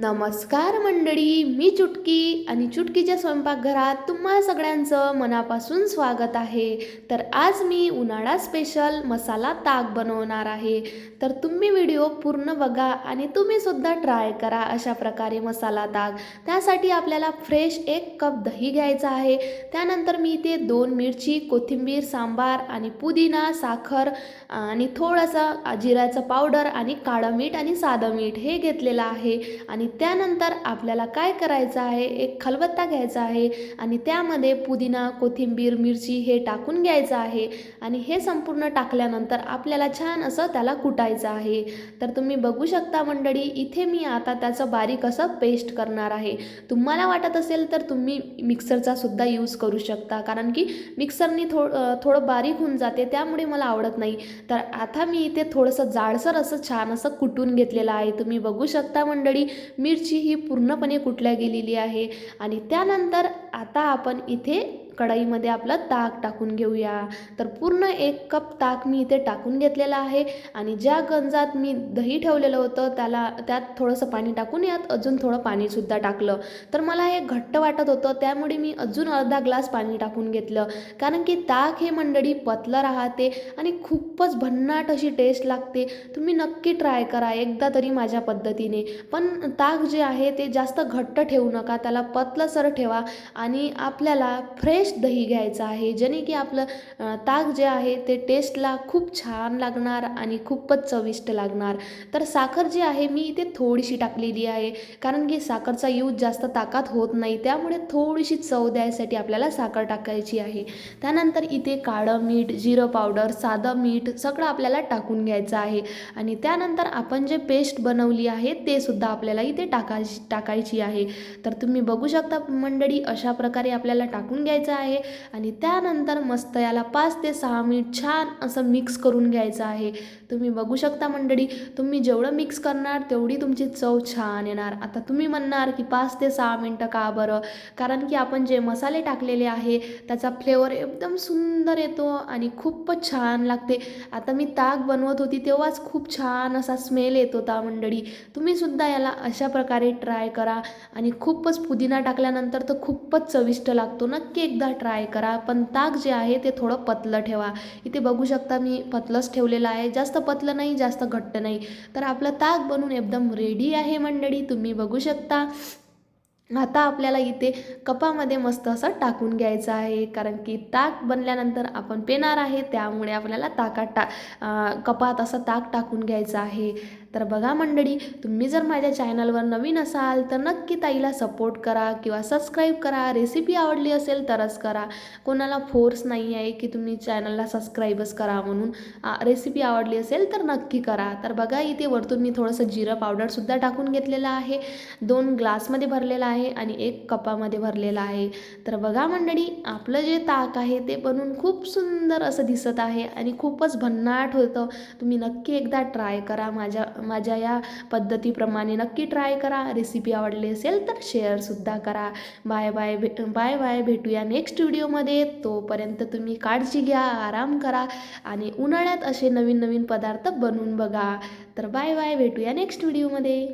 नमस्कार मंडळी मी चुटकी आणि चुटकीच्या स्वयंपाकघरात तुम्हा सगळ्यांचं मनापासून स्वागत आहे. तर आज मी उन्हाळा स्पेशल मसाला ताक बनवणार आहे. तर तुम्ही व्हिडिओ पूर्ण बघा आणि तुम्ही सुद्धा ट्राय करा अशा प्रकारे मसाला ताक. त्यासाठी आपल्याला फ्रेश एक कप दही घ्यायचा आहे. त्यानंतर मी इथे दोन मिरची कोथिंबीर सांबार आणि पुदिना साखर आणि थोडंसं जिऱ्याचं पावडर आणि काळं मीठ आणि साधं मीठ हे घेतलेलं आहे. आणि त्यानंतर आपल्याला काय करायचं आहे? एक खलबत्ता घ्यायचा आहे आणि त्यामध्ये पुदिना कोथिंबीर मिरची हे टाकून घ्यायचं आहे आणि हे संपूर्ण टाकल्यानंतर आपल्याला छान असं त्याला कुटायचं आहे. तर तुम्ही बघू शकता मंडळी इथे मी आता त्याचं बारीक असं पेस्ट करणार आहे. तुम्हाला वाटत असेल तर तुम्ही मिक्सरचा सुद्धा यूज करू शकता कारण की मिक्सरनी थो थोडं बारीक होऊन जाते त्यामुळे मला आवडत नाही. तर आता मी इथे थोडंसं जाडसर असं छान असं कुटून घेतलेलं आहे. तुम्ही बघू शकता मंडळी मिरची ही पूर्णपणे कुटल्या गेलेली आहे? आणि त्यानंतर आता आपण इथे कढईमध्ये आपलं ताक टाकून घेऊया. तर पूर्ण एक कप ताक मी इथे टाकून घेतलेलं आहे आणि ज्या गंजात मी दही ठेवलेलं होतं त्याला त्यात थोडंसं पाणी टाकून यात अजून थोडं पाणीसुद्धा टाकलं. तर मला हे घट्ट वाटत होतं त्यामुळे मी अजून अर्धा ग्लास पाणी टाकून घेतलं. कारण की ताक हे मंडळी पतलं राहते आणि खूपच भन्नाट अशी टेस्ट लागते. तुम्ही नक्की ट्राय करा एकदा तरी माझ्या पद्धतीने. पण ताक जे आहे ते जास्त घट्ट ठेवू नका त्याला पतलंसर ठेवा आणि आपल्याला फ्रेश फ्रेश दही घ्यायचं आहे. जेणे की आपलं ताक जे आहे ते टेस्टला खूप छान लागणार आणि खूपच चविष्ट लागणार. तर साखर जी आहे मी इथे थोडीशी टाकलेली आहे. कारण की साखरचा यूज जास्त ताकात होत नाही. त्यामुळे थोडीशी चव द्यायसाठी आपल्याला साखर टाकायची आहे. त्यानंतर इथे काळं मीठ जिरं पावडर साधं मीठ सगळं आपल्याला टाकून घ्यायचं आहे. आणि त्यानंतर आपण जे पेस्ट बनवली आहे ते सुद्धा आपल्याला इथे टाकायची टाकायची आहे. तर तुम्ही बघू शकता मंडळी अशा प्रकारे आपल्याला टाकून घ्यायचं आहे आणि त्यानंतर मस्त याला पाच ते सहा मिनिट छान असं मिक्स करून घ्यायचं आहे. तुम्ही बघू शकता मंडळी तुम्ही जेवढं मिक्स करणार तेवढी तुमची चव छान येणार. आता तुम्ही म्हणणार की पाच ते सहा मिनटं का बरं? कारण की आपण जे मसाले टाकलेले आहे त्याचा फ्लेवर एकदम सुंदर येतो आणि खूपच छान लागते. आता मी ताक बनवत होती तेव्हाच खूप छान असा स्मेल येत होता मंडळी. तुम्हीसुद्धा याला अशा प्रकारे ट्राय करा आणि खूपच पुदिना टाकल्यानंतर तर खूपच चविष्ट लागतो. नक्की एकदा ट्राय करा. पण ताक जे आहे ते थोडं पतलं ठेवा. इथे बघू शकता मी पतलंच ठेवलेलं आहे. जास्त पतलं नाही जास्त घट्ट नाही. तर आपलं ताक बनून एकदम रेडी आहे मंडळी. तुम्ही बघू शकता. आता आपल्याला इथे कपामध्ये मस्त असं टाकून घ्यायचं आहे. कारण की ताक बनल्यानंतर आपण पेणार आहे. त्यामुळे आपल्याला ताकात टा कपात असं ताक टाकून घ्यायचं आहे. तर बघा मंडळी तुम्ही जर माझ्या चॅनलवर नवीन असाल तर नक्की ताईला सपोर्ट करा किंवा सबस्क्राईब करा. रेसिपी आवडली असेल तरच करा. कोणाला फोर्स नाही आहे की तुम्ही चॅनलला सबस्क्राईबच करा म्हणून. रेसिपी आवडली असेल तर नक्की करा. तर बघा इथे वरतून मी थोडंसं जिरं पावडरसुद्धा टाकून घेतलेलं आहे. दोन ग्लासमध्ये भरलेलं आहे आणि एक कपामध्ये भरलेलं आहे. तर बघा मंडळी आपलं जे ताक आहे ते बनवून खूप सुंदर असं दिसत आहे आणि खूपच भन्नाट होतं. तुम्ही नक्की एकदा ट्राय करा. माझ्या माझ्या या पद्धतीप्रमाणे नक्की ट्राय करा. रेसिपी आवडली असेल तर शेअरसुद्धा करा. बाय बाय भे बाय बाय भेटूया नेक्स्ट व्हिडिओमध्ये तोपर्यंत तुम्ही काळजी घ्या आराम करा आणि उन्हाळ्यात असे नवीन नवीन पदार्थ बनवून बघा. तर बाय बाय भेटूया नेक्स्ट व्हिडिओमध्ये